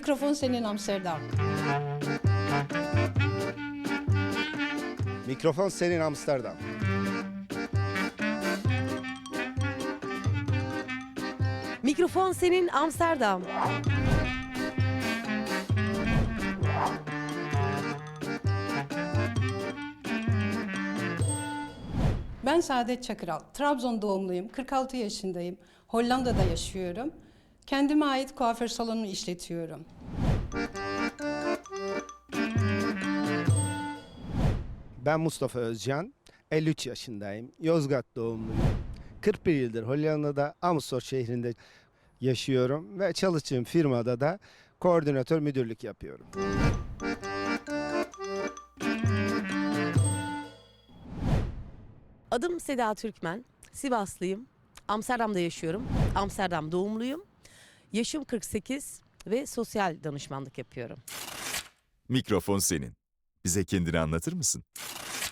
Mikrofon senin Amsterdam. Mikrofon senin Amsterdam. Mikrofon senin Amsterdam. Ben Saadet Çakıral. Trabzon doğumluyum. 46 yaşındayım. Hollanda'da yaşıyorum. Kendime ait kuaför salonu işletiyorum. Ben Mustafa Özcan. 53 yaşındayım. Yozgat doğumluyum. 41 yıldır Hollanda'da Amersfoort şehrinde yaşıyorum ve çalıştığım firmada da koordinatör müdürlük yapıyorum. Adım Seda Türkmen. Sivaslıyım. Amsterdam'da yaşıyorum. Amsterdam doğumluyum. Yaşım 48 ve sosyal danışmanlık yapıyorum. Mikrofon senin. Bize kendini anlatır mısın?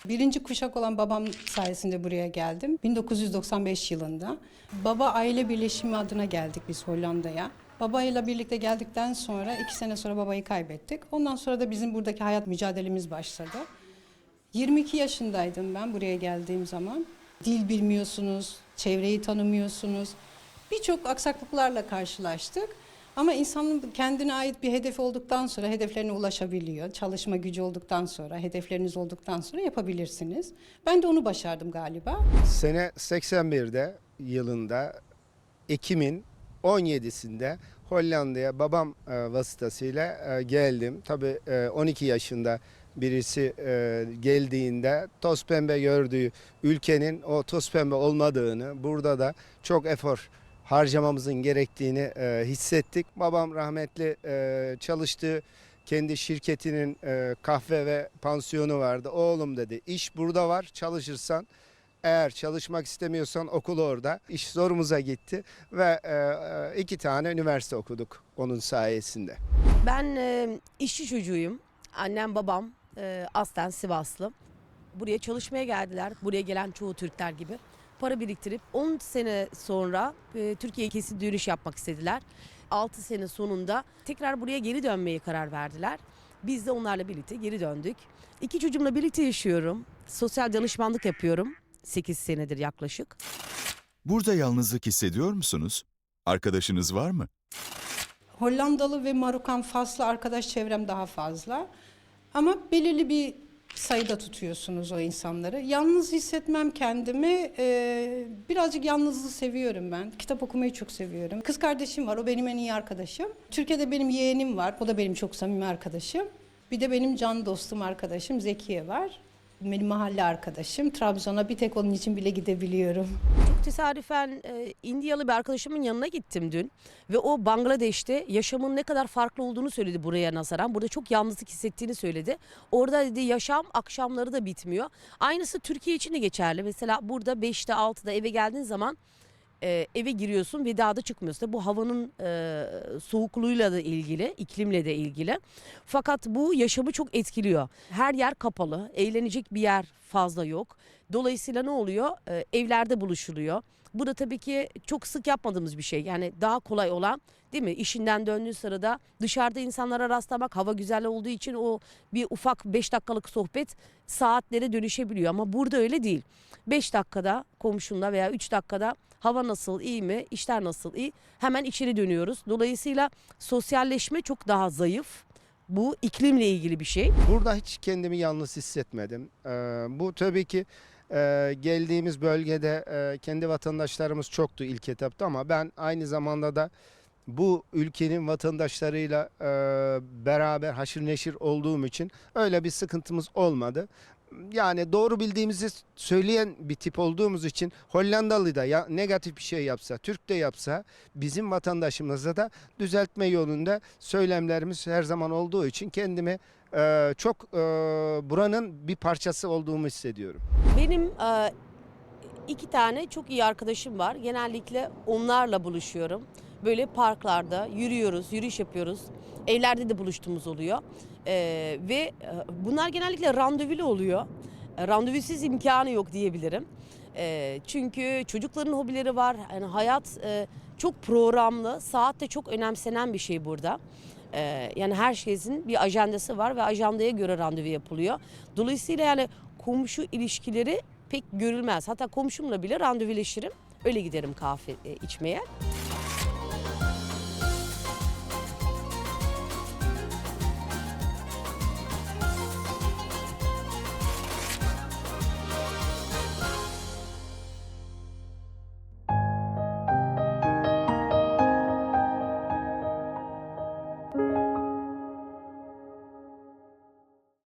Birinci kuşak olan babam sayesinde buraya geldim. 1995 yılında. Baba aile birleşimi adına geldik biz Hollanda'ya. Babayla birlikte geldikten sonra iki sene sonra babayı kaybettik. Ondan sonra da bizim buradaki hayat mücadelemiz başladı. 22 yaşındaydım ben buraya geldiğim zaman. Dil bilmiyorsunuz, çevreyi tanımıyorsunuz. Birçok aksaklıklarla karşılaştık. Ama insanın kendine ait bir hedef olduktan sonra hedeflerine ulaşabiliyor. Çalışma gücü olduktan sonra, hedefleriniz olduktan sonra yapabilirsiniz. Ben de onu başardım galiba. Sene 81'de yılında Ekim'in 17'sinde Hollanda'ya babam e, vasıtasıyla e, geldim. Tabii e, 12 yaşında birisi e, geldiğinde toz pembe gördüğü ülkenin o toz pembe olmadığını, burada da çok efor harcamamızın gerektiğini e, hissettik. Babam rahmetli e, çalıştığı kendi şirketinin e, kahve ve pansiyonu vardı. Oğlum dedi iş burada var çalışırsan eğer çalışmak istemiyorsan okul orada. İş zorumuza gitti ve e, e, iki tane üniversite okuduk onun sayesinde. Ben e, işçi çocuğuyum. Annem babam e, aslen Sivaslı. Buraya çalışmaya geldiler. Buraya gelen çoğu Türkler gibi. Para biriktirip 10 sene sonra e, Türkiye'ye kesin dönüş yapmak istediler. 6 sene sonunda tekrar buraya geri dönmeye karar verdiler. Biz de onlarla birlikte geri döndük. İki çocuğumla birlikte yaşıyorum. Sosyal danışmanlık yapıyorum. 8 senedir yaklaşık. Burada yalnızlık hissediyor musunuz? Arkadaşınız var mı? Hollandalı ve Marokan Faslı arkadaş çevrem daha fazla. Ama belirli bir sayıda tutuyorsunuz o insanları. Yalnız hissetmem kendimi. Ee, birazcık yalnızlığı seviyorum ben. Kitap okumayı çok seviyorum. Kız kardeşim var, o benim en iyi arkadaşım. Türkiye'de benim yeğenim var, o da benim çok samimi arkadaşım. Bir de benim can dostum arkadaşım Zekiye var. Benim mahalle arkadaşım. Trabzon'a bir tek onun için bile gidebiliyorum. Çok tesadüfen e, Indiyalı bir arkadaşımın yanına gittim dün ve o Bangladeş'te yaşamın ne kadar farklı olduğunu söyledi buraya nazaran. Burada çok yalnızlık hissettiğini söyledi. Orada dedi yaşam akşamları da bitmiyor. Aynısı Türkiye için de geçerli. Mesela burada 5'te 6'da eve geldiğin zaman e, eve giriyorsun ve daha da çıkmıyorsun. Bu havanın e, soğukluğuyla da ilgili, iklimle de ilgili. Fakat bu yaşamı çok etkiliyor. Her yer kapalı, eğlenecek bir yer fazla yok. Dolayısıyla ne oluyor? E, evlerde buluşuluyor. Bu da tabii ki çok sık yapmadığımız bir şey. Yani daha kolay olan değil mi? İşinden döndüğün sırada dışarıda insanlara rastlamak hava güzel olduğu için o bir ufak 5 dakikalık sohbet saatlere dönüşebiliyor. Ama burada öyle değil. 5 dakikada komşunla veya 3 dakikada hava nasıl iyi mi, işler nasıl iyi hemen içeri dönüyoruz. Dolayısıyla sosyalleşme çok daha zayıf. Bu iklimle ilgili bir şey. Burada hiç kendimi yalnız hissetmedim. Ee, bu tabii ki e, geldiğimiz bölgede e, kendi vatandaşlarımız çoktu ilk etapta ama ben aynı zamanda da bu ülkenin vatandaşlarıyla e, beraber haşır neşir olduğum için öyle bir sıkıntımız olmadı. Yani doğru bildiğimizi söyleyen bir tip olduğumuz için Hollandalı da ya negatif bir şey yapsa, Türk de yapsa bizim vatandaşımıza da düzeltme yolunda söylemlerimiz her zaman olduğu için kendimi e, çok e, buranın bir parçası olduğumu hissediyorum. Benim e, iki tane çok iyi arkadaşım var. Genellikle onlarla buluşuyorum. Böyle parklarda yürüyoruz, yürüyüş yapıyoruz. Evlerde de buluştuğumuz oluyor. E, ve e, bunlar genellikle randevulu oluyor. E, randevusuz imkanı yok diyebilirim. E, çünkü çocukların hobileri var. Yani hayat e, çok programlı, saat de çok önemsenen bir şey burada. Ee, yani her şeyin bir ajandası var ve ajandaya göre randevu yapılıyor. Dolayısıyla yani komşu ilişkileri pek görülmez. Hatta komşumla bile randevuleşirim. Öyle giderim kahve e, içmeye.